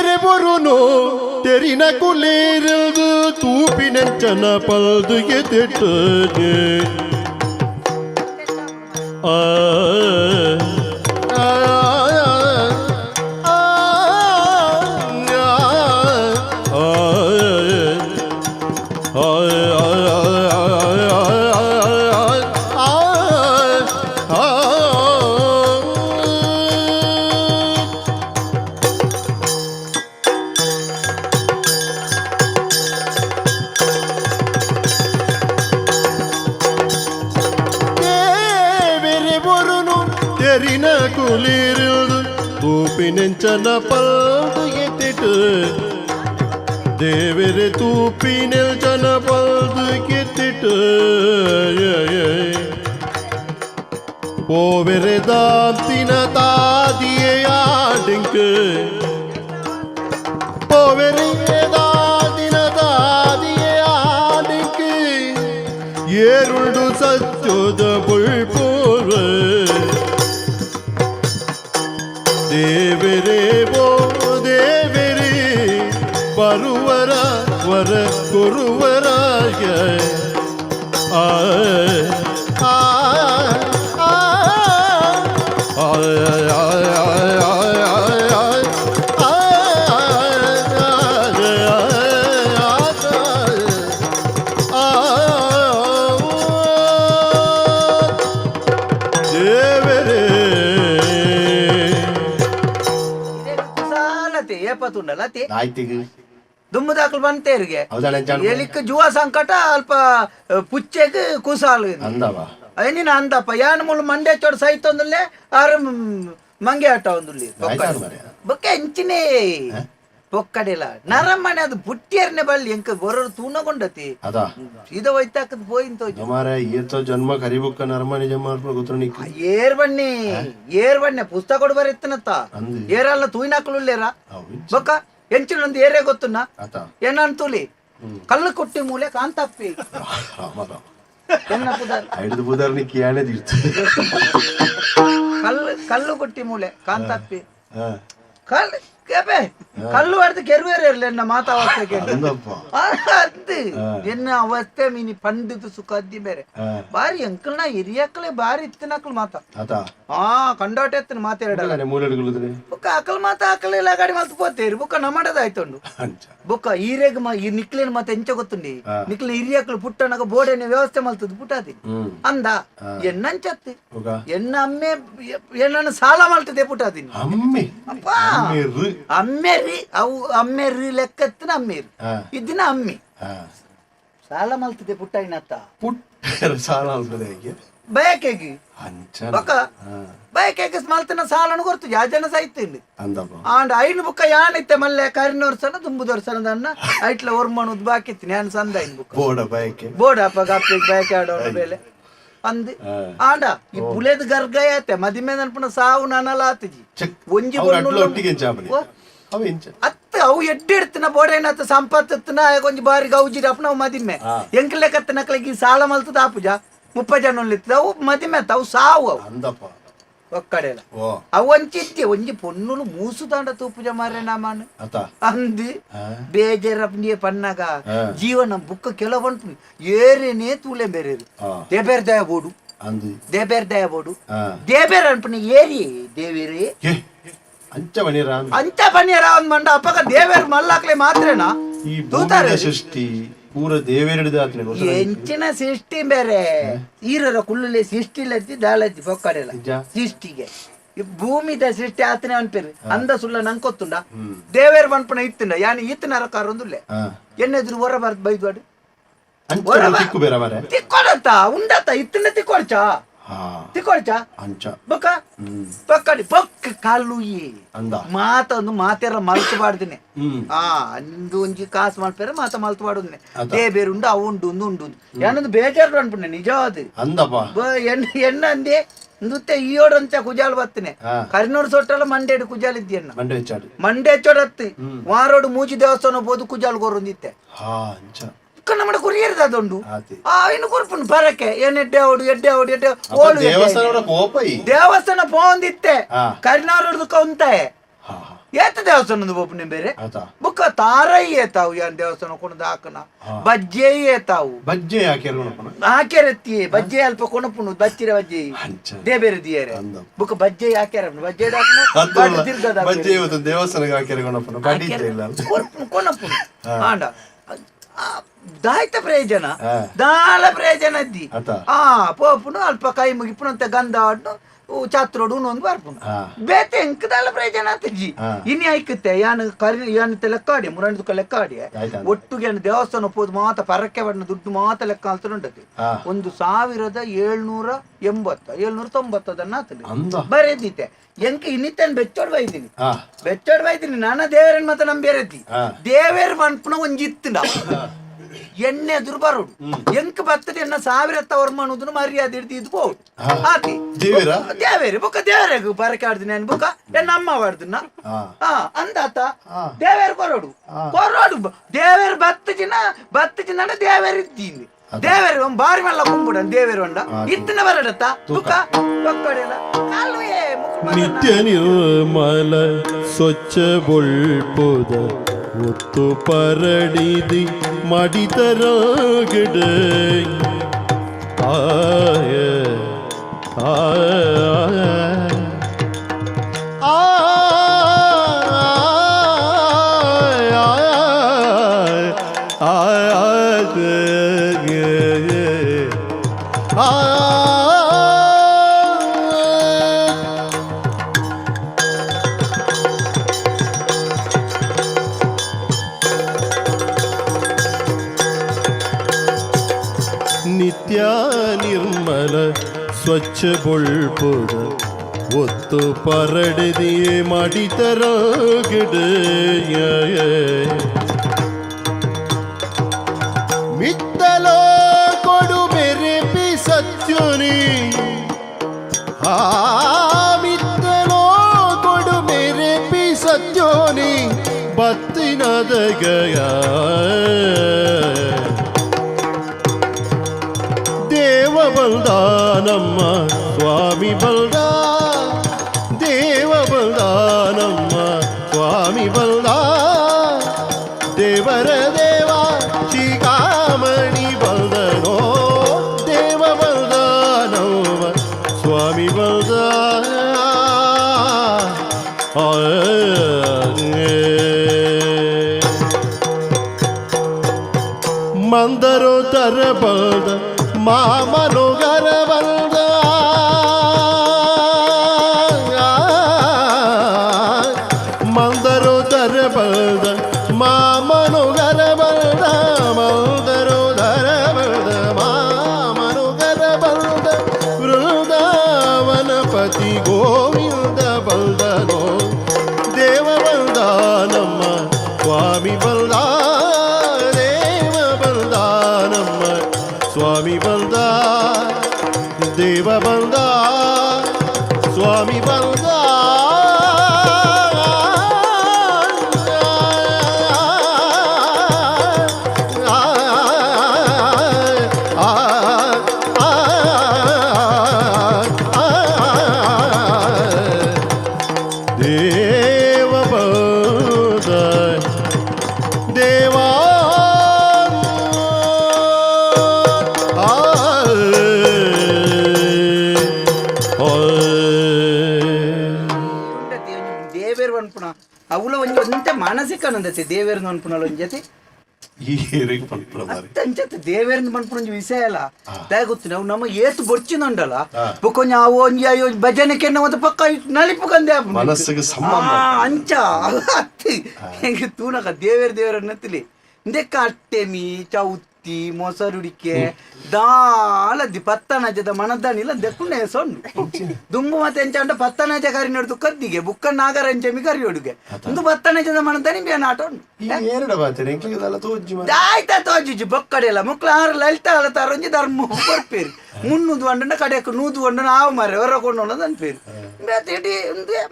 ದೇವರೆ ಬರುನು? ತೆರಿನ ಕುಲೇರದು ತೂಪಿನಂಚನ ಪಲ್ದು ಎದಿಟ್ಟನೆ ಆ ಆ, ಬರುನು ತೆರಿನ ಕುಲಿರುದು ತೂಪಿನೆಂಚನ ಪಲ್ದು ಎತ್ತಿಟ್ಟು ದೇವರೆ ತೂಪಿನೆಲ್ ಜನ ಪಲ್ದು ಕೆತ್ತಿಟ್ಟು போவெரு தாத்தின தாதியாடுங்கு போவெரு குருவராய ஏப்பத்துண்டல்லா நாய்த்துக்கு ದುಮ್ಮದ ಹಾಕಲು ಬಂತೆ ಬಂತೇರಿಗೆ ಎಲಿಕ್ ಜುವ ಸಂಕಟ ಅಲ್ಪ ಪುಚ್ಚೆಗ್ ಕೂಸಾಲ್ ಐನಿನ ಅಂದಪ್ಪ ಯಾನ್ ಮುಳು ಮಂಡ್ಯ ಚೋಡ್ ಸೈತೊಂದಲ್ಲೇ ಆರು ಮಂಗೆ ಆಟ ಒಂದುಲ್ಲಿ ಬೊಕ್ಕ ಎಂಚಿನೇ ಪೊಕ್ಕಡಿಲ್ಲ ನರಮ್ಮನೆ ಅದು ಬುಟ್ಟಿಯರ್ನೆ ಬಳ್ಳಿ ಎಂಕ ಬರೋರು ತೂಣಗೊಂಡತಿ ಇದ ಹೋಯ್ತಾಕದ್ ಹೋಯಿಂತ. ಈತ ಜನ್ಮ ಕರಿಬುಕ್ಕ ನರಮನೆ ಜನ್ಮ ಏರ್ ಬನ್ನಿ ಏರ್ ಬನ್ನಿ ಪುಸ್ತಕ ಕೊಡ್ಬಾರ ಇತ್ತನತ್ತ. ಏರಲ್ಲ ತೂಯಿನಾಕ್ಲುಲ್ಲೇರ ಬೊಕ್ಕ? ಎಂಚಿನೊಂದು ಏರೇ ಗೊತ್ತುನ್ನ ಏನಂತೂಲಿ ಕಲ್ಲು ಕೊಟ್ಟಿ ಮೂಲೆ ಕಾಂತಪ್ಪಿ. ಎನ್ನ ಪುದಾರ್. ಐದು ತೀರ್ತು ಕಲ್ಲು ಕಲ್ಲು ಕೊಟ್ಟಿ ಮೂಲೆ ಕಾಂತಪ್ಪಿ. ಕಲ್ಲು ಕೇಪೆ ಕಲ್ಲು ಹೊಡೆದು ಕೆರುವೇರು ಇರಲಿ ಎನ್ನ ಮಾತಾವಸ್ಥೆಗೆ ಅಂದಪ್ಪ ಅಂದು ಎನ್ನ ಅವಸ್ಥೆ ಮೀನಿ ಪಂಡಿತ ಸುಖದ್ದಿ ಬೇರೆ ಹಾ ಬಾರಿ ಅಂಕಲ್ನ ಹಿರಿಯಕ್ಕಳೆ ಬಾರಿ ಇತ್ತಿನಕ್ಕಳು ಮಾತ ಆತ ಹಾ ಕಂಡೋಟ ಎತ್ತಿನ ಮಾತಾಡಲ್ಲ ಅಲ್ಲೇ ಮೂಲೆಡ್ಗುಳುದ್ರೆ ಬುಕ್ಕ ಅಕಲ್ ಮಾತ ಅಕಲೆಲ್ಲ ಗಾಡಿ ಮಲ್ತು ಪೋತೇರಿ ಬುಕ್ಕ ನಮ್ಮಡದಾಯ್ತುಂಡು ಅಂಚ ಬುಕ್ಕ ಈರೆಗ್ ಮ ಈ ನಿಕ್ಲಿನ ಮತ್ತೆ ಎಂಚ ಗೊತ್ತುಂಡಿ ನಿಕ್ಲಿನ ಹಿರಿಯಕ್ಕಳು ಪುಟ್ಟನಗ ಬೋಡೆನ ವ್ಯವಸ್ಥೆ ಮಲ್ತದ್ದು ಪುಟ್ಟಾದಿ ಹ್ಮ್ ಅಂದ ಎನ್ನಂಚತ್ತಿ ಹೋಗ ಎನ್ನ ಅಮ್ಮೆ ಎನ್ನ ಸಾಲ ಮಲ್ತದೆ ಪುಟ್ಟಾದಿನಿ ಅಮ್ಮಿ ಅಪ್ಪ ಅಮ್ಮಿ ರು ಅಮ್ಮೆರಿ ಅವು ಅಮ್ಮೆರಿ ಲೆಕ್ಕತ್ತಿನ ಅಮ್ಮೇರಿ ಇದನ್ನ ಅಮ್ಮಿ. ಸಾಲ ಸಾಲ ಪುಟ್ಟ ಪುಟ್ಟಯ್ಯನತ್ತ ಪುಟ್ಟ ಸಾಲ ಅಲ್ತದೆ ಹೇಗೆ? ಬಯಕೆಗಿ ಹಾ. ಬಯಕೆಗೆ ಮಲ್ತಿನ ಸಾಲನು ಗೊತ್ತು ಯಾ ಜನ ಸಾಯ್ತೀನಿ ಅಂಡ್ ಆಂಡ್ ಐನು ಬುಕ್ಕ ಯಾನಿತ್ತೆ ಮಲ್ಲೆ ಕರಿನೋರ್ ಸನ ತುಂಬುದೋರ್ ಸನ ದನ್ನ ಐಟ್ಲ ಒರ್ಮಣುದ್ ಬಾಕಿತ್ತು ನಾನು ಸಂದ ಐನ್ ಬುಕ್ಕ. ಬೋಡ ಬಯಕೆ. ಬೋಡ ಅಪ್ಪ ಗಪ್ಪಿಗೆ ಬಯಕೆ ಆಡೋಣ ಬೇಲೆ. ಅಂದ್ ಆಂಡ ಈ ಪುಲೆದ್ ಗರ್ಗಯತೆ ಮದಿಮೆ ನನ್ಪನ ಸಾವು ನನಲ ಆತಿಜಿ ಚೆಕ್. ಒಂಜಿ ಅತ್ತ ಅವು ಎಡ್ಡೆ ಇಡ್ತಿನ ಬೋಡೇನ ಅವ ಅತ್ತ ಅವು ಸಂಪತ್ತಿನ ಕೊಂಚ ಬಾರಿ ಗೌಜಿ ಅಪ್ಪ ನಾವು ಮದಿಮೆ ಎಂಕ್ಲೆ ಕತ್ತಿನ ನಕ್ಲಿಗೆ ಸಾಲ ಮಲ್ತದ ಆಪುಜ ಮುಪ್ಪ ಜನ ಅವು ಮದಿಮೆ ಅತ್ತ ಅವು ಸಾವು ಅವು. ಮೂಸು ದಾಂಡ ತೂಪುಜ ಮಾರೆ ನಾಮಾನು. ಆತ ಅಂದಿ ಹಾ. ಬೇಜಾರಪ್ಪ ಪನ್ನಗ ಜೀವನ ಬುಕ್ಕ ಕೆಲವಂಟು ಏರೇನೇ ತೂಲೆ ಬೇರೇರು ದೇಬೇರ್ ದಯ ಬೋಡು. ಅಂದು. ದೇಬೇರ್ ದಯ ಬೋಡು. ದೇಬೇರ್ ಅನ್ಪನ ಏರಿ ದೇವೇರಿ. ಅಂಚ ಅಂದ ಅಂಚ ಬನ್ನಿರ ಒಂದ್ ಮಂಡ ಅಪ್ಪಗ ದೇವೇರ್ ಮಲ್ಲಾಕ್ಲೆ ಮಾತ್ರನಾ? ತೂತಾರೆ. ಸೃಷ್ಟಿ. ಪೂರ ದೇವೇರಿಡಿದ ಆತ್ನೆ ಗೊತ್ತಾ ಎಂಚಿನ ಸೃಷ್ಟಿ ಬೇರೆ. ಈರರ ಕುಳ್ಳುಲೆ ಸೃಷ್ಟಿ ಲತ್ತಿ ದಾಳತ್ತಿ ಪೊಕ್ಕಡೆಲ್ಲ ಸೃಷ್ಟಿಗೆ. ಭೂಮಿದ ಸೃಷ್ಟಿ ಆತನೇ ಅನ್ಪೇರಿ ಅಂದ ಸುಳ್ಳ ಗೊತ್ತುಂಡ. ದೇವೇರ್ ಬಂಪಣ ಇತ್ತುಂಡ. ಯಾನಿ ಈತನ ಅರಕಾರ ಒಂದುಲ್ಲೆ ಎಣ್ಣೆದ್ರು ಹೊರ ಬರ್ದು ಬೈದ್ವಾಡು. ತಿಕ್ಕೊಡತ್ತ ಉಂಡತ್ತ? ಇತ್ತಿನ ತಿಕ್ಕೊಡ್ಚ ಹಾ. ತಿಕ್ಕೊಡ್ಚ ಅಂಚ. ಬೊಕ್ಕ? ಹ್ಮ್. ಪಕ್ಕಡಿ ಕಲ್ಲುಯಿ ಕಾಲು ಅಂದ. ಮಾತೊಂದು ಮಾತೆರ ಮಲ್ತಬಾರ್ದಿನಿ ಆ ಅಂದು ಒಂಜಿ ಕಾಸು ಮಾಡ್ಪೇರ ಮಾತ ಮಲ್ತಬಾರ್ದು ಅದ. ದೇ ಬೇರೆ ಉಂಡು ಅವು ಉಂಡು ಉಂದು ಉಂಡು ಏನೊಂದು ಬೇಜಾರು ಅನ್ಪುಣ್ಣ ನಿಜವಾದ. ಅಂದಪ್ಪ. ಎಣ್ಣ ಅಂದೆ ನೃತ್ಯ ಈಯೋಡಂತ ಕುಜಾಲ್ ಬತ್ತನೆ. ಕರಿನೋಡು ಸೊಟ್ಟಲ್ಲ ಮಂಡೇಡು ಕುಜಾಲ್ ಇದ್ದೀಯಣ್ಣ ಮಂಡೆ ಹೆಚ್ಚಾಡು. ಮಂಡೆ ಚೋಡತ್ತಿ ವಾರೋಡು ಮೂಜಿ ದೇವಸ್ಥಾನ ಬೋದು ಕುಜಾಲ್ ಗೊರೊಂದಿತ್ತೆ ಹಾ ಅಂಚ. ಇಕ್ಕ ನಮ್ಮ ಕುರಿಯರ್ ಅದೊಂದು. ಆತಿ ಆ ಇನ್ನು ಕುರ್ಪುನ್ ಬರಕ್ಕೆ. ಏನ್ ಎಡ್ಡೆ ಅವಡು ಎಡ್ಡೆ ಅವಡು ಎಡ್ಡೆ ಓಡು. ದೇವಸ್ಥಾನ ಕೋಪ ಈ. ದೇವಸ್ಥಾನ ಪೋಂದಿತ್ತೆ. ಕರಿನಾಡು ಕೊಂತೆ. ಏತ ದೇವಸ್ಥಾನದ ಬೋಪನೆ ಬೇರೆ? ಬುಕ್ಕ ತಾರೈ ಏತಾವು ಯಾನ್ ದೇವಸ್ಥಾನ ಕೊಂಡು ಹಾಕನ? ಬಜ್ಜೆ ಏತಾವು. ಬಜ್ಜೆ ಹಾಕ್ಯಾರತ್ತಿ. ಬಜ್ಜೆ ಅಲ್ಪ ಕೊಣಪುನು ಬಚ್ಚಿರ ಬಜ್ಜೆ. ದೇ ಬೇರೆ ದಿಯರೆ. ಬುಕ್ಕ ಬಜ್ಜೆ ಹಾಕ್ಯಾರ. ಬಜ್ಜೆ ಬಜ್ಜೆ ದೇವಸ್ಥಾನಕ್ಕೆ ಹಾಕ್ಯಾರ ಬಡ್ಡಿ ಕೊಣಪುನು ಆಂಡ ದಾಯ್ತ ಪ್ರಯೋಜನ. ದಾಳ ಪ್ರಯೋಜನ ಇದ್ದಿ. ಆ ಪೋಪುನು ಅಲ್ಪ ಕೈ ಮುಗಿಪುನಂತ ಗಂಧ ಆಡ್ನು ಚಾತ್ರೋಡು ಒಂದು ಬರ್ಪುನು. ಹಾ. ಬೇತೆ ಎಂಕ್ ದಾಳ ಪ್ರಯೋಜನ ಆತಜ್ಜಿ ಜಿ ಇನ್ನು ಐಕತ್ತೆ ಯಾನ್ ಕರಿ ಏನಂತ ಲೆಕ್ಕ ಆಡಿ ಮುರಂಡ್ದು ಲೆಕ್ಕ ಆಡಿ ಒಟ್ಟಿಗೆ ಏನು ದೇವಸ್ಥಾನ ಹೋದ್ ಮಾತ ಪರಕ್ಕೆ ಬಣ್ಣ ದುಡ್ಡು ಮಾತ ಲೆಕ್ಕ ಅಂತ ಉಂಟತಿ ಒಂದು ಸಾವಿರದ ಏಳ್ನೂರ ಎಂಬತ್ತ ಏಳ್ನೂರ ತೊಂಬತ್ತದನ್ನ ಆತಲಿ ಬರೆದಿತ್ತೆ ಎಂಕ ಇನ್ನಿತ್ತೇನು ಬೆಚ್ಚೋಡ್ ಬೈದಿನಿ. ಬೆಚ್ಚೋಡ್ ಬೈದಿನಿ. ನಾನ ದೇವರನ್ ಮತ್ತೆ ನಂಬಿರತಿ ದೇವರ ದೇವೇರ್ ಮನ್ಪುನ ಒಂಜಿತ್ತಿನ ಎಣ್ಣೆ ಎದುರು ಬರೋಡು ಎಂಕ್ ಬರ್ತದೆ ಎನ್ನ ಸಾವಿರ ತವರು ಮನುದನ್ನು ಮರ್ಯಾದೆ ಹಿಡ್ದು ಇದು. ಆತಿ ದೇವರ? ದೇವೇರಿ ಬುಕ್ಕ ದೇವರಿಗೆ ಬರಕೆ ಆಡ್ತೀನಿ ನಾನು ಬುಕ್ಕ. ಎನ್ನ ಅಮ್ಮ ಹಾ. ಅಂದಾತ? ದೇವೇರು ಬರೋಡು ಕೊರೋಡು. ಹಾ. ಕೊರೋಡು ಬ- ದೇವೇರ್ ಬತ್ತು ಜಿನ ಬತ್ತು ಜಿನ ದೇವೇರ್ ಇದ್ದೀನಿ. ದೇವೇರ್ ಬಾರಿ ಮಲ್ಲ ಕುಂಬುಡ ದೇವೇರ್ ಒಂಡ ಇತ್ತಿನ ಬರಡತ್ತ? ಬುಕ್ಕ ಬಕ್ಕಡೆಲ್ಲ ನಿತ್ಯ ನಿರ್ಮಲ ಸ್ವಚ್ಛ ಒತ್ತು ಪರಡಿದಿ ಮಡಿತರಾಗಡ ಆಯ ಆಯ ಸ್ವಚ್ಛ ಬೊಳ್ಪುದ ಒತ್ತು ಪರಡಿದೆಯೇ ಮಾಡಿತರಾಗಿಡ ಮಿತ್ತಲೋ ಕೊಡು ಬೆರೆಪಿ ಸತ್ಯುನಿ ಆ ಮಿತ್ತಲೋ ಕೊಡು ಬೆರೆಪಿ ಸತ್ಯೋನಿ ಬತ್ತಿನದ ಗಯ ದೇವ ಬಲ್ದ ನಮ್ಮ ಸ್ವಾಮಿ ಬಲ್ದ ದೇವ ಬಲ್ದ ನಮ್ಮ ಸ್ವಾಮಿ ಬಲ್ದ ದೇವರ ದೇವ ಶ್ರೀಕಾಮಣಿ ಬಲ್ದನೋ ದೇವ ಬಲ್ದ ನಮ್ಮ ಸ್ವಾಮಿ ಬಲ್ದ ಆ ಮಂದರು ತರಬಲ್ದ ಮಾಮನುಗರ ಮಾನಸಿಕ ದೇವೇರ್ನ ದೇವೇರ್ ಅನ್ಪುಣಲ ಒಂಜತಿ ಈ ರೇಗ್ ಪಂಪಲ ಮಾರಿ ಅಂಚತ್ ದೇವೇರ್ ಮನ್ಪುಣ ಒಂಜಿ ವಿಷಯ ಅಲ್ಲ. ಗೊತ್ತು ನಾವು? ನಮ್ಮ ಏತು ಬೊಚ್ಚಿನೊಂಡಲ್ಲ. ಬುಕೊಂಜ ಅವು ಒಂಜಿ ಅಯ್ಯೋ ಭಜನೆಗೆ ಒಂದು ಪಕ್ಕ ಕಂದೆ ಮನಸ್ಸಿಗೆ ಅಂಚ. ಅತ್ತಿ. ಹೆಂಗೆ ತೂನಕ ದೇವೇರ್ ದೇವರ ನತ್ತಿಲಿ. ಇಂದೆಕ್ಕ ಅಟ್ಟೆಮಿ ಚೌತಿ ಅತ್ತಿ ಮೊಸರುಡಿಕೆ ದಾಲದ್ದಿ ಪತ್ತನಜದ ಮನದ್ದಾನಿಲ್ಲ ದೆಕ್ಕುಂಡ ಸೊಂಡು. ದುಂಬು ಮತ್ತೆ ಎಂಚ ಪತ್ತನಜ ಕರಿ ನೋಡ್ದು ಕದ್ದಿಗೆ ಬುಕ್ಕ ನಾಗರ ಎಂಚಮಿ ಕರಿ ಹೊಡುಗೆ ಒಂದು ಪತ್ತನಜದ ಮನದ್ದಾನಿ ಬೇನ ಆಟ ಉಂಡು ಆಯ್ತಾ ತೋಜಿಜಿ ಬೊಕ್ಕಡೆಲ್ಲ. ಮಕ್ಕಳು ಆರು ಲಲಿತ ಅಳತಾರಂಜಿ ಧರ್ಮ ಬರ್ಪೇರಿ. ಮುನ್ನುದು ಅಂಡ ಕಡೆ ನೂದು ಅಂಡ ಆವು ಮರೆ ಹೊರಕೊಂಡು ಅನ್ನೋದು ಅನ್ಪೇರಿ ಬೇತೇಟಿ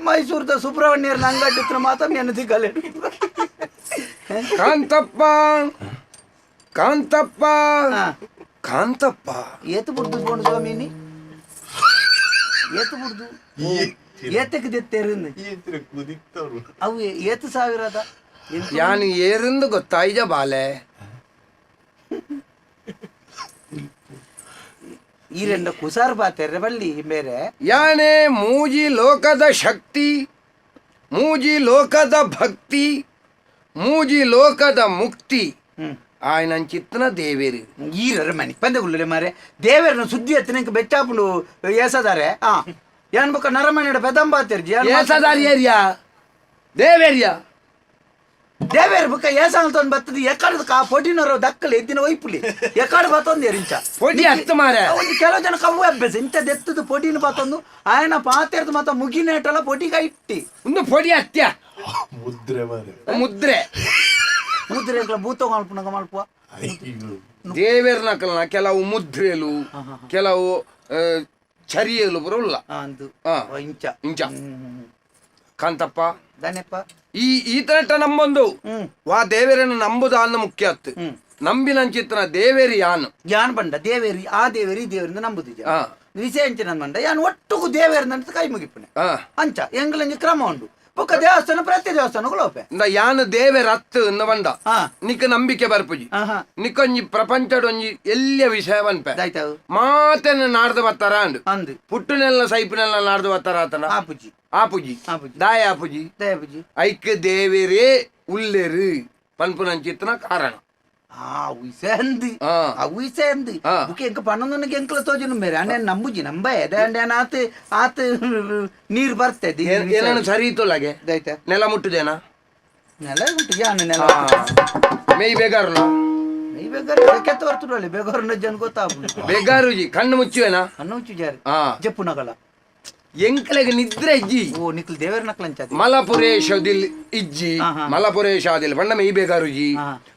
ಮೈಸೂರದ ಸುಬ್ರಹ್ಮಣ್ಯರ ನಂಗಡ್ಡಿತ್ರ ಮಾತ್ರ ನೆನದಿ ಕಲೆ ಕಾಂತಪ್ಪ ಕಾಂತಪ್ಪ! ಕಾಂತಪ್ಪ! ಏತು ಬಿಡ್ದು ಬೋಣ ಸ್ವಾಮಿ ನೀ ಏತು ಬಿಡ್ದು? ಏತಕ್ಕೆ ದೆತ್ತೇರಿಂದ ಅವು ಏತು ಸಾವಿರದ? ಯಾನ್ ಏರಿಂದ ಗೊತ್ತಾಯ್ಜ ಬಾಲೆ? ಈ ರೆಂಡ ಕುಸಾರ್ ಬಾತೆರ್ರೆ ಬಳ್ಳಿ ಬೇರೆ ಯಾನೇ ಮೂಜಿ ಲೋಕದ ಶಕ್ತಿ ಮೂಜಿ ಲೋಕದ ಭಕ್ತಿ ಮೂಜಿ ಲೋಕದ ಮುಕ್ತಿ. ಆಯ್ನಂಚಿತ್ತನ ದೇವೇರಿ ಈರರ ಮನೆ ಪಂದಗುಳ್ಳೆ ಮಾರೆ ದೇವೇರನ ಸುದ್ದಿ ಎತ್ತಿನಕ್ಕೆ ಬೆಚ್ಚಾಪುಂಡು ಏಸದಾರೆ ಆ ಏನ್ ಬಕ ನರಮಣಿಡ ಬೆದಂಬಾತಿರ್ಜಿ ಏಸದಾರಿ ಏರಿಯಾ ದೇವೇರಿಯ ದೇವೇರ್ ಬುಕ್ಕ ಏಸಾಂತನ್ ಬತ್ತದ ಎಕಡದ ಕಾ ಪೊಟಿನರ ದಕ್ಕಲ ಎದ್ದಿನ ಒಯ್ಪುಲಿ ಎಕಡ ಬತ್ತೊಂದು ಎರಿಂಚ ಪೊಟಿ ಅತ್ತ ಮಾರೆ ಒಂದು ಕೆಲವು ಜನ ಕಮ್ಮು ಅಭ್ಯಾಸ ಇಂತ ದೆತ್ತದ ಪೊಟಿನ ಬತ್ತೊಂದು ಆಯನ ಪಾತೆರ್ದು ಮತ್ತ ಮುಗಿನೇಟಲ್ಲ ಪೊಟಿ ಕೈ ಇಟ್ಟಿ ಒಂದು ಪೊಡಿ ಅತ್ಯ ಮುದ್ರೆ ಮಾರೆ ಮುದ್ರೆ ಮುದ್ರೆ ಭೂತ ಮಲ್ಪುನಗ ಮಲ್ಪ. ಅಯ್ಯೋ ದೇವೇರ್ ನಕಲ್ನ ಕೆಲವು ಮುದ್ರೆಲು ಕೆಲವು ಆ, ಚರಿಯಲು ಬರೋಲ್ಲ ಅಂದು. ಇಂಚ. ಇಂಚ. ಕಾಂತಪ್ಪ. ದಾನೆಪ್ಪ ಈ ಈತನಟ ನಂಬೊಂದು. ವಾ ದೇವೇರನ್ನು ನಂಬುದ ಅನ್ನ ಮುಖ್ಯ ಅತ್ತು. ಹ್ಮ್. ನಂಬಿನ ಚಿತ್ರ ದೇವೇರಿ ಯಾನು? ಯಾನ್ ಬಂಡ ದೇವೇರಿ ಆ ದೇವೇರಿ ಈ ದೇವರಿಂದ ನಂಬುದಿದೆ. ಆ, ವಿಷಯ ಅಂಚಿನ ನನ್ ಮಂಡ ಯಾನ್ ಒಟ್ಟುಗು ದೇವೇರಿಂದ ಕೈ ಮುಗಿಪನೆ. ಅಂಚ ಎಂಗ್ಲಂಜಿ ಕ್ರಮ ಉಂಡು. ಬೊಕ್ಕ ದೇವಸ್ಥಾನ ಪ್ರತಿ ದೇವಸ್ಥಾನಗಳು ಓಪೆ ಇಂದ ಯಾನ್ ದೇವೆ ರತ್ ಇಂದ ಬಂದ. ಹಾ. ನಿಕ್ಕ ನಂಬಿಕೆ ಬರ್ಪುಜಿ. ಆಹಾ ನಿಕ್ಕೊಂಜಿ ಪ್ರಪಂಚಡೊಂಜಿ ಎಲ್ಲಿಯ ವಿಷಯ ಬನ್ಪೆ ದಾಯ್ತಾವು ಮಾತೆನ ನಾಡ್ದು ಬತ್ತಾರ ಅಂಡು ಅಂದು. ಪುಟ್ಟನೆಲ್ಲ ಸೈಪಿನೆಲ್ಲ ನಾಡ್ದು ಬತ್ತಾರ ಆತನ? ಆಪುಜಿ ಆಪುಜಿ ಆಪುಜಿ ದಾಯ ಆಪುಜಿ ದಯಪುಜಿ ಐಕ್ಯ ದೇವೇರೇ ಉಲ್ಲೆರು ಪನ್ಪುನಂಚಿತ್ತನ ಕಾರಣ. ಆ ಉಯ್ಸಂದು ಆ. ಆ ಉಯ್ಸಂದು ಆ. ಬುಕ್ಕೆ ಎಂಕ ಪನ್ನೊಂದನಿಗೆ ಎಂಕಲ ತೋಜನು ಮೇರೆ ಅಣ್ಣ ನಂಬುಜಿ ನಂಬ ಎದಂಡೆ ಆತ ಆತೆ ನೀರು ಬರ್ತದೆ ಏನನ್ನು ಸರಿ ಇತ್ತು ಲಾಗೆ ದೈತೆ ನೆಲ ಮುಟ್ಟುದೇನಾ ನೆಲ ಉಂಟು ಯಾನ ನೆಲ ಮೇಯ್ ಬೇಗಾರುನ ಮೇಯ್ ಬೇಕಾದ್ರೆ ಕೆತ್ತ ಬರ್ತಡಲ್ಲಿ ಬೇಕಾದ್ರೆ ಜನ ಗೊತ್ತಾಗ್ಬಿಡು ಬೇಗಾರುಜಿ ಕಣ್ಣು ಮುಚ್ಚುವೇನಾ ಕಣ್ಣು ಮುಚ್ಚು ಜಾರಿ ಆ ಜಪ್ಪು ನಗಲ ಎಂಕ್ಲೆಗೆ ನಿದ್ರೆ ಇಜ್ಜಿ ಓ ನಿಕ್ಲ್ ದೇವರ ನಕ್ಲಂಚದಿ ಮಲಪುರೇಶದಿಲ್ ಇಜ್ಜಿ. ಮಲಪುರೇಶಾದಿಲ್ ಬಣ್ಣ ಮೇ ಬೇಗಾರುಜಿ ಜಿ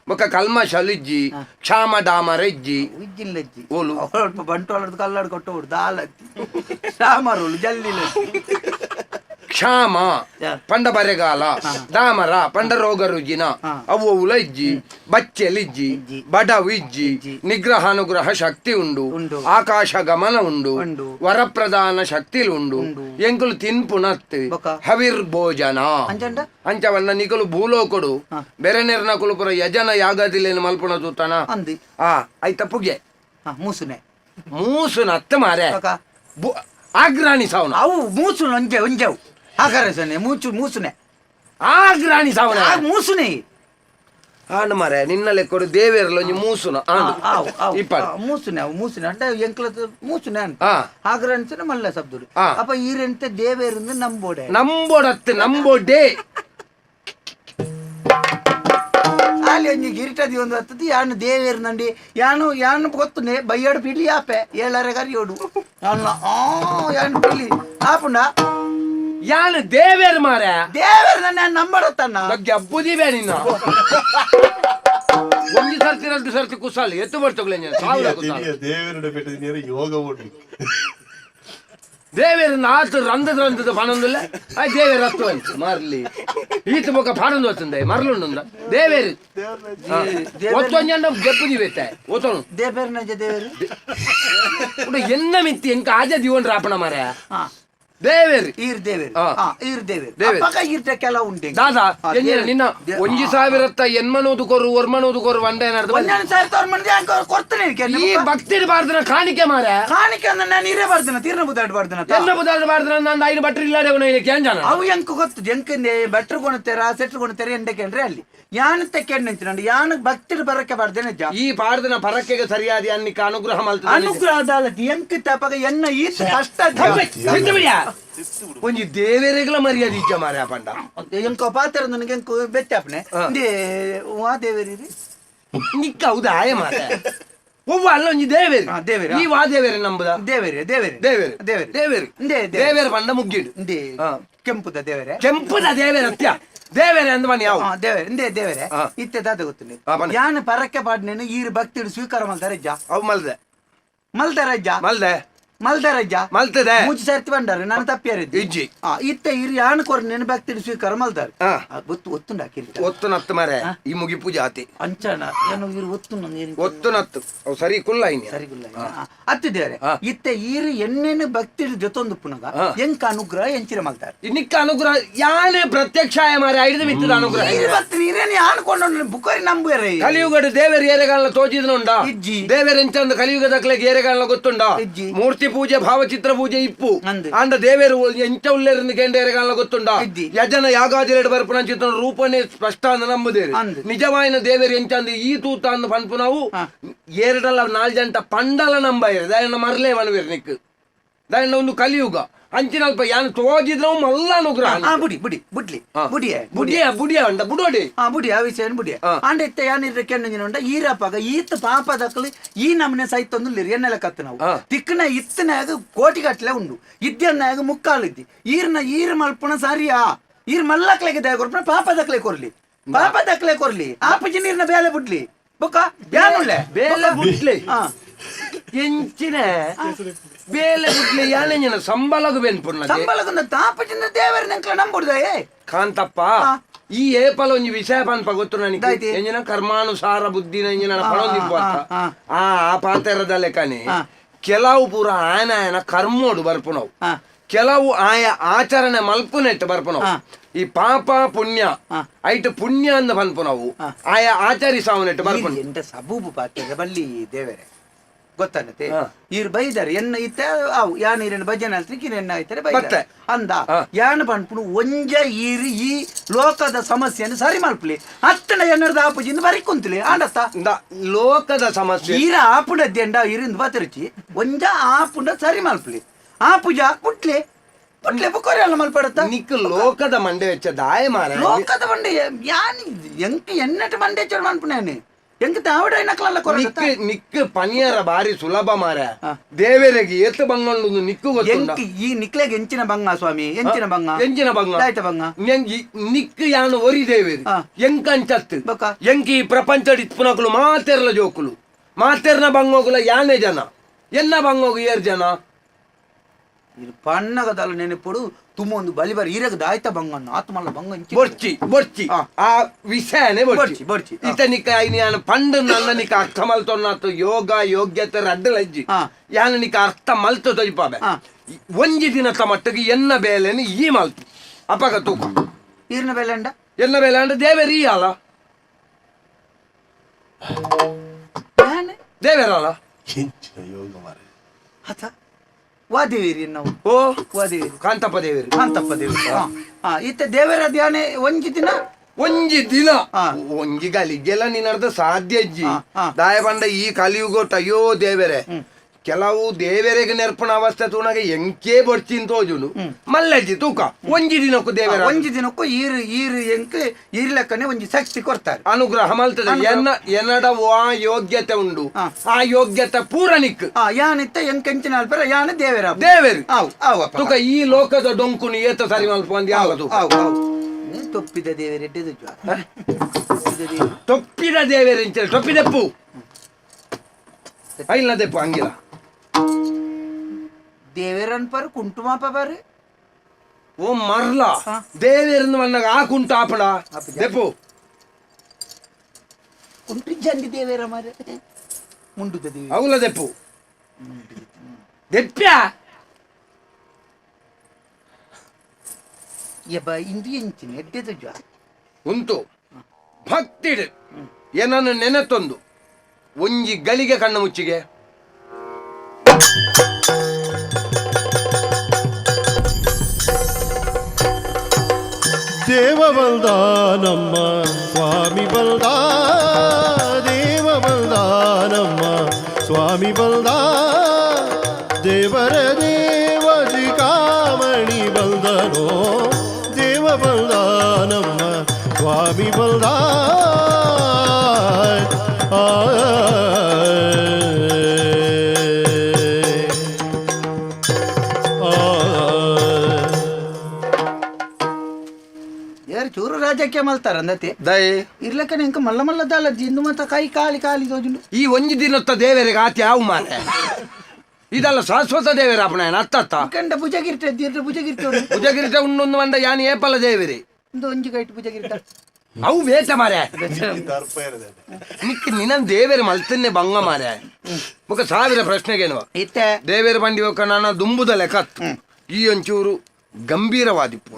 ಬೊಕ್ಕ ಕಲ್ಮಶಲ್ ಇಜ್ಜಿ ಕ್ಷಾಮ ಡಾಮರ ಇಜ್ಜಿ ಲಜ್ಜಿ ಓಲು. ಸ್ವಲ್ಪ ಬಂಟೋಳದ ಕಲ್ಲಾಡ್ ಕೊಟ್ಟು ದಾಲತ್ತಿ ಜಲ್ಲಿ ಜಲ್ಲಿಲಜ್ಜಿ ಕ್ಷಾಮ ಪಂಡ ಬರೆಗಾಲ ದಾಮರ ಪಂಡ ರೋಗ ರುಜಿನ. ಅವು ಅವುಲ ಇಜ್ಜಿ ಬಚ್ಚೆಲಿಜ್ಜಿ. ಬಡವು ಇಜ್ಜಿ. ನಿಗ್ರಹಾನುಗ್ರಹ ಶಕ್ತಿ ಉಂಡು. ಆಕಾಶ ಗಮನ ಉಂಡು. ವರ ವರಪ್ರಧಾನ ಶಕ್ತಿ ಉಂಡು. ಎಂಕುಲು ತಿನ್ಪುನತ್? ಹವಿರ್ ಭೋಜನ. ಅಂಚವನ್ನ ನಿಕಲು ಭೂಲೋಕೊಡು. ಬೆರೆ ನಿರ್ನ ಕುಲುಪುರ ಯಜನ ಯಾಗದಿಲ್ಲೇನು ಮಲ್ಪುಣ ತೂತನ? ಆ ಐತ ಪುಗೆ. ಮೂಸುನೆ ಮೂಸುನ. ಅತ್ತ ಮಾರೆ. ಆಗ್ರಾಣಿ ಸಾವನು. ಅವು ಮೂಸು ಒಂಜೆ ಒಂಜೆವು. ಆಕಾರಸನೆ ಮೂಚು ಮೂಸುನೆ. ಆಗ್ರಾಣಿ ಸಾವನ. ಆ ಮೂಸುನೆ. ಆಂಡ ಮಾರೆ ನಿನ್ನಲೆ ಕೊಡು ದೇವೇರಲ್ಲ ಒಂಜಿ ಮೂಸುನ ಆಂಡು ಆವು ಆವು ಇಪ್ಪಡು ಆ, ಮೂಸುನೆ ಅವು ಮೂಸುನೆ. ಅಂಡ ಎಂಕ್ಲದ ಮೂಸುನೆ ಅಂತ ಆ. ಆಗ್ರನ್ಸನೆ ಮಲ್ಲ ಸಬ್ದುಡು. ಆ. ಅಪ್ಪ ಈರೆಂತ ದೇವೇರಿಂದ ನಂಬೋಡೆ. ನಂಬೋಡತ್ತೆ ನಂಬೋಡೆ. ಅಲ್ಲಿ ಒಂಜಿ ಗಿರಿಟದಿ ಒಂದು ಹತ್ತದಿ ಯಾನು ದೇವೇರು ನಂಡಿ ಯಾನು ಯಾನು ಗೊತ್ತುನೆ ಬಯ್ಯಾಡು ಪಿಲಿ ಆಪೆ ಏಳರೆ ಕರಿಯೋಡು. ಅಲ್ಲ ಆ ಯಾನು ಪಿಲಿ ಆಪುಂಡ ಯಾನು ದೇವೇರ್ ಮಾರೆ? ದೇವೇರ್ ನನ್ನ ನಂಬಡತ್ತಣ್ಣ ಬೇ ನಿನ್ನ. ಒಂಜಿ ಸರ್ತಿ ಎರಡು ಸರ್ತಿ ಕುಸಲ್ ಎತ್ತು ಬರ್ತಗ್ಲೆ ನೀನು. ಸಾವಿರ ಕುಸಲ್ ಪೆಟ್ಟ ನೀರು ಯೋಗ ಓಡಿ ದೇವೇರ ನಾತು ರಂದದ ರಂದದ ಪಣಂದುಲ್ಲ ಆ ದೇವೇರ ಹತ್ತು ಅಂಚು ಮಾರ್ಲಿ. ಈತ ಮುಖ ಪಣಂದು ವತ್ತಂದೆ ಮರಲುಂಡ ದೇವೇರ್. ಒತ್ತೊಂಜಂಡ ಜಪ್ಪುದಿ ಬೇತೆ ಒತ್ತೊನು ದೇವೇರು ನಜ ದೇವೇರು? ಉಂಡ ಎನ್ನ ಮಿತ್ತಿ ಎಂಕ ಆಜ ದಿವನ್ ರಾಪಣ ಮಾರ? ಹಾ. ದೇವೇರು. ಈರ್ ದೇವೇರಿ. ಹಾ. ಈರ್ ದೇವೇರಿ. ದೇವೇರಿ. ಅಪ್ಪಗ ಈರ್ಟ ಕೆಲ ಉಂಟೆ ದಾದಾ ಎಂಜಿನ ದೇವೇರು. ನಿನ್ನ ದೇ- ಒಂಜಿ ಸಾವಿರತ್ತ ಎನ್ಮನೋದು ಕೊರು ವರ್ಮನೋದು ಕೊರು ಒಂದ ಏನಾರ್ದು ಒಂದೊಂದು ಸಾವಿರ ತವ್ರ ಮಂದಿ ಕೊರ್ತನೆ ಇರ್ಕೆ ಈ ಭಕ್ತಿ ಬಾರ್ದನ ಕಾಣಿಕೆ ಮಾರೆ ಕಾಣಿಕೆ ಅಂದ್ರೆ ನಾನು ಇರೇ ಬಾರ್ದನ ತಿರ್ನ ಬುದ್ದಾಡ್ ಬಾರ್ದನ ತಿರ್ನ ಬುದಾಡ್ ಬಾರ್ದನ? ನಂದು ಐದು ಬಟ್ರಿ ಇಲ್ಲಾರೆ ಅವನು ಇಲ್ಲಿ ಕೇಂಜನ ಅವು ಎಂಕ ಗೊತ್ತು ಬೆಟ್ರು ತೆರ ಸೆಟ್ರು ಎಂಡೆ ಕೇಳ್ರೆ ಅಲ್ಲಿ. ಯಾನ ತೆಕ್ಕೆಂಡ್ ನಿಂತಿನಂಡು ಯಾನ ಭಕ್ತಿಡ್ ಬರಕ್ಕೆ ಬರ್ದೇನೆ ಜಾ ಈ ಪಾಡ್ದನ ಪರಕ್ಕೆಗೆ ಸರಿಯಾದ ಅನ್ನಿಕ ಅನುಗ್ರಹ ಮಲ್ತ ಅನುಗ್ರಹ ಅದಾಲತಿ ಎಂಕ ತಪಗ ಎನ್ನ ಈ ಕಷ್ಟ ಒಂಜಿ ದೇವೇರೆಗಳ ಮರ್ಯಾದೆ ಇಜ್ಜ ಮಾರೆ ಆ ಪಂಡ ಎಂಕ ಪಾತ್ರ ನನಗೆ ಎಂಕ ಇಂದೇ ವಾ ದೇವರಿ ನಿಕ್ಕ ಹೌದಾ ಆಯ ಮಾರೆ ಒವ್ವ ಅಲ್ಲ ಒಂಜಿ ದೇವೇರಿ ದೇವೇರಿ, ನೀವು ವಾ ದೇವೇರಿ ನಂಬುದ ದೇವೇರಿ ದೇವೇರಿ ದೇವೇರಿ ದೇವೇರಿ ದೇವೇರಿ ದೇವೇರ ಪಂಡ ಮುಗ್ಗಿಡು. ಕೆಂಪುದ ದೇವರೇ ಕೆಂಪುದ ದೇವೇರ ಅತ್ಯ ದೇವೇರೆ ಅಂದ ಮನೆ ಯಾವ ದೇವರೇ ಇಂದೇ ದೇವರೇ ಇತ್ತೆ ದಾದ ಗೊತ್ತು ಯಾನ್ ಪರಕ್ಕೆ ಪಾಡ್ನೇನು ಈರ್ ಭಕ್ತಿಡು ಸ್ವೀಕಾರ ಮಾಡ್ತಾರೆ ಜಾ ಅವು ಮಲ್ದೆ ಮಲ್ತಾರೆ ಅಜ್ಜ ಮಲ್ದೆ ಮಲ್ದಾರಜ್ಜ ಮಲ್ತದೆ. ಮೂಜಿ ಸರ್ತಿ ಬಂದಾರೆ ನಾನು ತಪ್ಪಿಯಾರಿದ್ದೆ. ಇಜ್ಜಿ. ಆ ಇತ್ತ ಇರಿ ಯಾನ್ ಕೊರ್ ನೆನ ಭಕ್ತಿ ಸ್ವೀಕಾರ ಮಲ್ದಾರೆ. ಹಾ. ಒತ್ತು ಹಾಕಿರಿ ಒತ್ತು ನತ್ತು ಮರೆ ಈ ಮುಗಿಪು ಜಾತಿ. ಅಂಚನ ಏನು ಇರು ಒತ್ತು ನೀರು ಒತ್ತು ನತ್ತು ಅವು ಸರಿ ಕುಲ್ಲ ಇನಿ ಸರಿ ಕುಲ್ಲ ಹಾ. ಇತ್ತ ಇರಿ ಎಣ್ಣೆನು ಭಕ್ತಿ ಜೊತೊಂದು ಪುನಗ ಹಾ. ಎಂಕ ಅನುಗ್ರಹ ಎಂಚಿರ ಮಲ್ತಾರೆ ನಿಕ್ಕ ಅನುಗ್ರಹ ಯಾನೇ ಪ್ರತ್ಯಕ್ಷ ಮಾರೆ ಐದು ಮಿತ್ತದ ಅನುಗ್ರಹ. ಈರು ಭಕ್ತಿ ನೀರೇನು ಆನ್ಕೊಂಡು ಬುಕ್ಕರಿ ನಂಬುವರೆ. ಕಲಿಯುಗಡು ದೇವರ ಏರೆಗಾಲನ ತೋಚಿದ್ನುಂಡ ಇಜ್ಜಿ. ದೇವರ ಎಂಚಂದ ಕಲಿಯುಗದಕ್ಲೆಗೆ ಏರೆಗಾಲನ ಗೊತ್ತುಂಡ? ಇಜ್ಜಿ. ಮೂರ್ತಿ ಪೂಜೆ ಭಾವಚಿತ್ರ ಪೂಜೆ ಇಪ್ಪು. ಅಂದು. ದೇವರು ಎಂಚ ಉಳ್ಳೇರಿಂದ ಕೆಂಡ ಏರೆಗಾಲನ ಗೊತ್ತುಂಡ. ಯಜನ ಯಾಗಾದಿರೆಡು ಬರ್ಪುನ ಚಿತ್ರ ರೂಪನೆ ಸ್ಪಷ್ಟ ಅಂದ. ನಂಬುದೇರು ನಿಜವಾಯಿನ ದೇವೇರು ಎಂಚ ಅಂದ ಈ ತೂತ ಅಂದ ಪನ್ಪು ನಾವು ಎರಡಲ್ಲ ಏರಡಲ್ಲ ನಾಲ್ ಜಂಟ ಪಂಡಲ ನಂಬಾಯಿರ ದಯನ ಮರಲೇ ಮನವೇರು ನಿಕ್ ದಯನ ಒಂದು ಕಲಿಯುಗ. ಅಂಚಿನಲ್ಪ ಯಾನ್ ತೋಜಿದ್ರ ಮಲ್ಲ ಅನುಗ್ರಹ ಆ ಬುಡಿ ಬುಡಿ ಬುಡ್ಲಿ ಬುಡಿಯ ಬುಡಿಯೇ ಬುಡಿಯ. ಉಂಡ ಬುಡೋಡಿ. ಆ ಬುಡಿ ಆ ವಿಷಯ ಬುಡಿಯ. ಅಂಡ ಇತ್ತ ಯಾನಿದ್ರೆ ಕೆಣ್ಣಂಜಿನ ಉಂಡ ಈರಪ್ಪಾಗ ಈತ ಪಾಪ ದಕ್ಕಲಿ ಈ ನಮನೆ ಸಹಿತ ಒಂದು ಎನ್ನೆಲ್ಲ ಕತ್ತು ನಾವು. ತಿಕ್ಕನ ಇತ್ತನಾಗ ಕೋಟಿ ಗಟ್ಲೆ ಉಂಡು. ಇದ್ದನ್ನಾಗ ಮುಕ್ಕಾಲು ಇದ್ದಿ ಈರ್ನ ಈರ್ ಮಲ್ಪಣ ಸರಿಯಾ? ಈರ್ ಮಲ್ಲಕ್ಲೆಗೆ ದಯ ಕೊರ್ಪಣ ಪಾಪ ದಕ್ಕಲೆ ಕೊರ್ಲಿ. ಪಾಪ ದಕ್ಕಲೆ ಕೊರ್ಲಿ. ಆಪಜಿ ನೀರ್ನ ಬೇಲೆ ಬುಡ್ಲಿ. ಬುಕ್ಕ? ಬೇಲೆ ಬುಡ್ಲಿ. ಹಾ. ಎಂಚಿನ ಬೇಲೆ ಬುಡ್ಲಿ ಯಾನೆಂಜಿನ ಸಂಬಳಗು ಬೆನ್ಪುಣ್ಣ ಸಂಬಳಗೊಂದ ತಾಪಜಿಂದ ದೇವರ ನೆಂಕ್ಲ ನಂಬುಡ್ದಯೇ ಕಾಂತಪ್ಪ ಹಾ. ಈ ಏಪಲ ಒಂಜಿ ವಿಷಯ ಪನ್ಪ ಗೊತ್ತು ನನಗೆ ದಾಯ್ತಿ. ಎಂಜಿನ ಕರ್ಮಾನುಸಾರ ಬುದ್ಧಿನ ಎಂಜಿನ ಹಾ, ಪಳೊಂದಿಪ್ಪು ಹಾ, ಅಂತ ಹಾ. ಆ ಆ ಪಾತೆರದ ಲೆಕ್ಕನೆ ಹಾ. ಕೆಲವು ಪೂರ ಆಯನ ಆಯನ ಕರ್ಮೋಡು ಬರ್ಪು ನಾವು ಹಾ ಕೆಲವು ಆಯ ಆಚರಣೆ ಮಲ್ಪು ನೆಟ್ಟು ಬರ್ಪು ನಾವು ಹಾ. ಈ ಪಾಪ ಪುಣ್ಯ ಹಾ. ಐಟ್ ಪುಣ್ಯ ಅಂದ ಪನ್ಪು ನಾವು ಹಾ. ಆಯ ಆಚರಿಸಾವು ನೆಟ್ಟು ಬರ್ಪು ಇಲ್ಲಿ ಎಂತ ಸಬೂಬು ಪಾತ್ರೆ ಬಲ್ಲಿ ದೇವರೇ ಗೊತ್ತಾಗತ್ತೆ. ಇರ್ ಬೈದಾರೆ ಎನ್ನ ಇತ್ತ ಅವು ಯಾನ್ ನೀರಿನ ಭಜನೆ ಅಲ್ತ್ರಿ ಎನ್ನ ಆಯ್ತಾರೆ ಬೈತಾರೆ? ಅಂದ ಯಾನ್ ಪನ್ಪುಡು ಒಂಜ ಈರಿ ಈ ಲೋಕದ ಸಮಸ್ಯೆಯನ್ನು ಸರಿ ಮಲ್ಪಲಿ. ಹತ್ತನ ಎನ್ನರದ ಆಪುಜಿಂದ ಬರಿ ಕುಂತಲಿ ಆಂಡಸ್ತ ಲೋಕದ ಸಮಸ್ಯೆ. ಈರ ಆಪುಡದ್ದೆಂಡ ಇರಿಂದ ಬತರಿಚಿ ಒಂಜ ಆಪುಂಡ ಸರಿ ಮಲ್ಪಲಿ. ಆಪುಜ ಪುಟ್ಲೆ ಪುಟ್ಲೆ ಬುಕ್ಕೋರಿ ಅಲ್ಲ ಮಲ್ಪಡತ್ತ? ನಿಕ್ ಲೋಕದ ಮಂಡೆ ವೆಚ್ಚ ದಾಯ ಮಾರ ಲೋಕದ ಮಂಡೆ ಯಾನ್ ಎಂಕ ಎನ್ನಟ ಮಂಡೆ ಚೋಡ್ ಮನ್ಪುಣೇನೆ ಎಂಕ ತಾವಡ ನಕ್ಲಲ್ಲ ಕೊರಗತ್ತ ನಿಕ್ ನಿಕ್ ಪನಿಯರ ಬಾರಿ ಸುಲಭ ಮಾರ. ದೇವರಿಗೆ ಏತ್ ಬಂಗೊಂಡು ನಿಕ್ಕು ಗೊತ್ತುಂಡ ಎಂಕ್ ಈ ನಿಕ್ಲೆಗೆ ಎಂಚಿನ ಬಂಗ ಸ್ವಾಮಿ ಎಂಚಿನ ಬಂಗ ಎಂಚಿನ ಬಂಗ ದಾಯ್ತ ಬಂಗ ಎಂಜಿ ನಿಕ್ ಯಾನು ಒರಿ ದೇವೇರಿ. ಎಂಕಂಚತ್? ಎಂಕಿ ಪ್ರಪಂಚ ಇತ್ಪುನಕುಲು ಮಾತೆರ್ಲ ಜೋಕುಲು ಮಾತೆರ್ನ ಬಂಗೋಗುಲ ಯಾನೆ ಜನ ಎನ್ನ ಬಂಗೋಗು ಏರ್ ಜನ ಇದು ಪಣ್ಣಗದಲ್ಲ ನೆನಪಡು. ತುಂಬ ಒಂದು ಬಲಿ ಬರಿ. ಇರಗ ದಾಯ್ತ ಬಂಗಣ್ಣ ಆತ್ಮಲ್ಲ ಬಂಗ ಎಂಚಿ ಬೊರ್ಚಿ. ಆ. ವಿಷಯನೇ ಬೊರ್ಚಿ, ಬೊರ್ಚಿ. ಇತ ನಿಕ ಐನಿ ಯಾನು ಪಂಡು ನನ್ನ ನಿಕ ಅರ್ಥ ಮಲ್ತೊನ್ನಾತು. ಯೋಗ ಯೋಗ್ಯತೆ ರಡ್ಡ ಲಜ್ಜಿ. ಯಾನ ನಿಕ ಅರ್ಥ ಮಲ್ತು ತೊಯ್ಪಾಬೆ ಹಾ. ಒಂಜಿ ದಿನ ಮಟ್ಟಿಗೆ ಎನ್ನ ಬೇಲೆನಿ ಈ ಮಲ್ತು. ಅಪಗ ತೂಕ. ಈರ್ನ ಬೇಲೆಂಡ ಅಂಡ? ಎನ್ನ ಬೇಲೆ ಅಂದ್ರೆ ದೇವೇರಿ ಅಲ್ಲ ದೇವೇರಲ್ಲ ಹೆಂಚಿನ ಯೋಗ ಮಾರೆ. ಹತ. ವಾದೇವಿರಿ ನಾವು. ಓ ವಾದೇವಿರಿ. ಕಾಂತಪ್ಪ ದೇವೇರಿ. ಕಾಂತಪ್ಪ ದೇವರು. ಹಾ. ಹಾ. ಇತ್ತ ದೇವರ ಧ್ಯಾನ ಒಂಜಿ ದಿನ? ಒಂಜಿ ದಿನ? ಹಾ. ಒಂಜಿ ಗಲಿಗೆಲ್ಲ ಅರ್ಧ ಸಾಧ್ಯ ಅಜ್ಜಿ ಹಾ, ಹಾ. ದಾಯ ಬಂಡ ಈ ಕಲಿಯುಗೋಟ ಅಯ್ಯೋ ದೇವರೇ. ಕೆಲವು ದೇವರಿಗೆ ನೆರ್ಪಣ ಅವಸ್ಥೆ ತೂನಾಗ ಎಂಕೆ ಬರ್ತೀನಿ ತೋಜುನು ಮಲ್ಲಜ್ಜಿ ತೂಕ ಒಂಜಿ ದಿನಕ್ಕೂ ದೇವರ ಒಂಜಿ ದಿನಕ್ಕೂ ಈರು ಈರು ಎಂಕೆ ಈರ್ಲಕ್ಕನೆ ಒಂಜಿ ಶಕ್ತಿ ಕೊಡ್ತಾರೆ. ಅನುಗ್ರಹ ಮಲ್ತದೆ. ಎನ್ನ ಎನ್ನಡ ಆ ಯೋಗ್ಯತೆ ಉಂಡು. ಆ ಯೋಗ್ಯತೆ ಪೂರ ನಿಕ್ ಹಾ ಯಾನಿತ್ತ ಎಂಕ್ ಎಂಚಿನ ಅಲ್ಪರ ಯಾನ ದೇವರ ದೇವರ. ತೂಕ ಈ ಲೋಕದ ಡೊಂಕುನು ಏತ ಸರಿ ಮಲ್ಪ ಅಂದ್ ಯಾವುದು ತೊಪ್ಪಿದ ದೇವರ ಎಡ್ಡೆದು ಜ್ವಾರ. ತೊಪ್ಪಿದ ದೇವರು. ತೊಪ್ಪಿದಪ್ಪು ದೇವೇರಿ ಅಂಚೆ ತೊಪ್ಪಿದೆಪ್ಪು. ಐಲ್ನ ದೆಪ್ಪು ಹಂಗಿಲ್ಲ. ದೇವರನ್ ಪರ ಕುಂಟುಮಾಪ ಬಾರಿ ಓ ಮರ್ಲ. ದೇವೇರನ್ ಮನ್ನಗ ಆ ಕುಂಟ ಆಪಡ ಆಪಡ. ದೆಪ್ಪು. ಕುಂಟ್ರಿ ಜಂಡಿ ದೇವರ ಮರ. ಮುಂಡುದ ದೇವಿ. ಅವಲ ದೆಪ್ಪು. ದೆಪ್ಪ್ಯಾ? ಯಬ್ಬ ಇಂದು ಎಂಚಿನ ಎಡ್ಡೆದು ಜ್ವಾರ ಉಂಟು. ಭಕ್ತಿಡ್ ಏನನ್ನು ನೆನೆತೊಂದು. ಒಂಜಿ ಗಳಿಗೆ ಕಣ್ಣು ಮುಚ್ಚಿಗೆ. ದೇವ ಬಲ್ದ ನಮ್ಮ ಸ್ವಾಮಿ ಬಲ್ದ ದೇವ ಬಲ್ದ ನಮ್ಮ ಸ್ವಾಮಿ ಬಲ್ದ ದೇವರ ದೇವಜಿ ಕಾಮಣಿ ರಾಜ್ಯಕ್ಕೆ ಮಲ್ತಾರ ಅಂದತಿ? ದಯೆ ಇರ್ಲಕ್ಕ ನಿಂಕ ಮಲ್ಲ ಮಲ್ಲದಲ್ಲ ದಾಲ ಜಿಂದು ಮತ್ತ ಕೈ ಕಾಲಿ ಕಾಲಿ ತೋಜುಂಡು ಈ ಒಂಜಿ ದಿನತ್ತ ದೇವರಿಗೆ ಆತಿ ಯಾವ ಮಾರೆ ಇದಲ್ಲ ಶಾಶ್ವತ ದೇವರ ಅಪ್ಪಣ ಅತ್ತತ್ತ ಕಂಡ ಭುಜಗಿರ್ತ ದೀರ್ಘ ಭುಜಗಿರ್ತ ಪೂಜಾಗಿರ್ತೆ ಉಣ್ಣೊಂದು ಒಂದ ಯಾನ್ ಏಪಲ ದೇವರಿ. ಒಂದು ಒಂಜಿ ಗೈಟ್ ಭುಜಗಿರ್ತ. ಅವು ವೇಷ ಮಾರೆ. ನಿಕ್ಕ ನಿನ್ನ ದೇವರ ಮಲ್ತನ್ನೆ ಭಂಗ ಮಾರೆ. ಮುಖ ಸಾವಿರ ಪ್ರಶ್ನೆಗೇನು ಇತ್ತೆ. ದೇವರ ಬಂಡಿ ಹೋಗ ನಾನು ದುಂಬುದ ಲೆಕ್ಕ ಈ ಒಂಚೂರು ಗಂಭೀರವಾದಿಪ್ಪು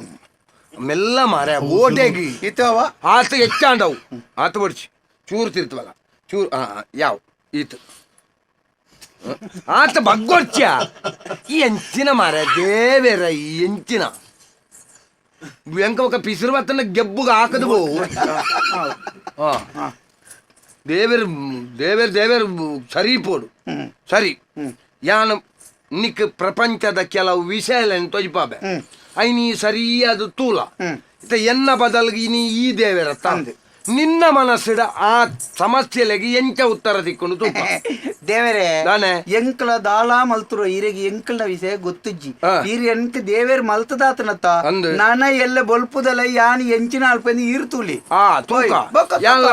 ಮೆಲ್ಲ ಮಾರ ಓಟೆಗಿ. ಇತ್ತವ ಆತ ಹೆಚ್ಚಾಂಡವು ಆತ ಬಡಿಸಿ ಚೂರು ತಿರ್ತವಲ್ಲ. ಚೂರು ಯಾವ? ಈತು. ಆತ ಬಗ್ಗೊಡ್ಚ ಈ ಎಂಚಿನ ಮಾರ ದೇವೇರ ಈ ಎಂಚಿನ. ಎಂಕ ಒಕ್ಕ ಪಿಸಿರು ಬತ್ತನ ಗೆಬ್ಬುಗ ಹಾಕದು ದೇವೇರ್ ದೇವೇರ್ ದೇವೇರ್ ಸರಿ ಪೋಡು. ಸರಿ. ಯಾನ ನಿಕ್ ಪ್ರಪಂಚದ ಕೆಲವು ವಿಷಯಗಳನ್ನು ತೊಜಿಪಾಬೆ ಐನಿ ಸರಿಯಾದ ತೂಲ. ಇತ್ತ ಎನ್ನ ಬದಲಿಗೆ ನೀ ಈ ದೇವರ ತಂದೆ ನಿನ್ನ ಮನಸ್ಸಿಡ ಆ ಸಮಸ್ಯೆಲೆಗೆ ಎಂಚ ಉತ್ತರ ತಿಕ್ಕೊಂಡು ತೂಪ. ದೇವರೇ ನಾನೇ. ಎಂಕಲ ದಾಳ ಮಲ್ತರು ಈರಿಗೆ ಎಂಕಲ್ನ ವಿಷಯ ಗೊತ್ತಿಜ್ಜಿ. ಈರಿ ಎಂಕ ದೇವೇರ್ ಮಲ್ತದಾತನತ್ತ. ನಾನ ಎಲ್ಲ ಬೊಲ್ಪುದಲ್ಲ ಯಾನ ಎಂಚಿನ ಅಲ್ಪಂದು ಈರ್ತುಲಿ ಆ ತೂಕ. ಎಲ್ಲ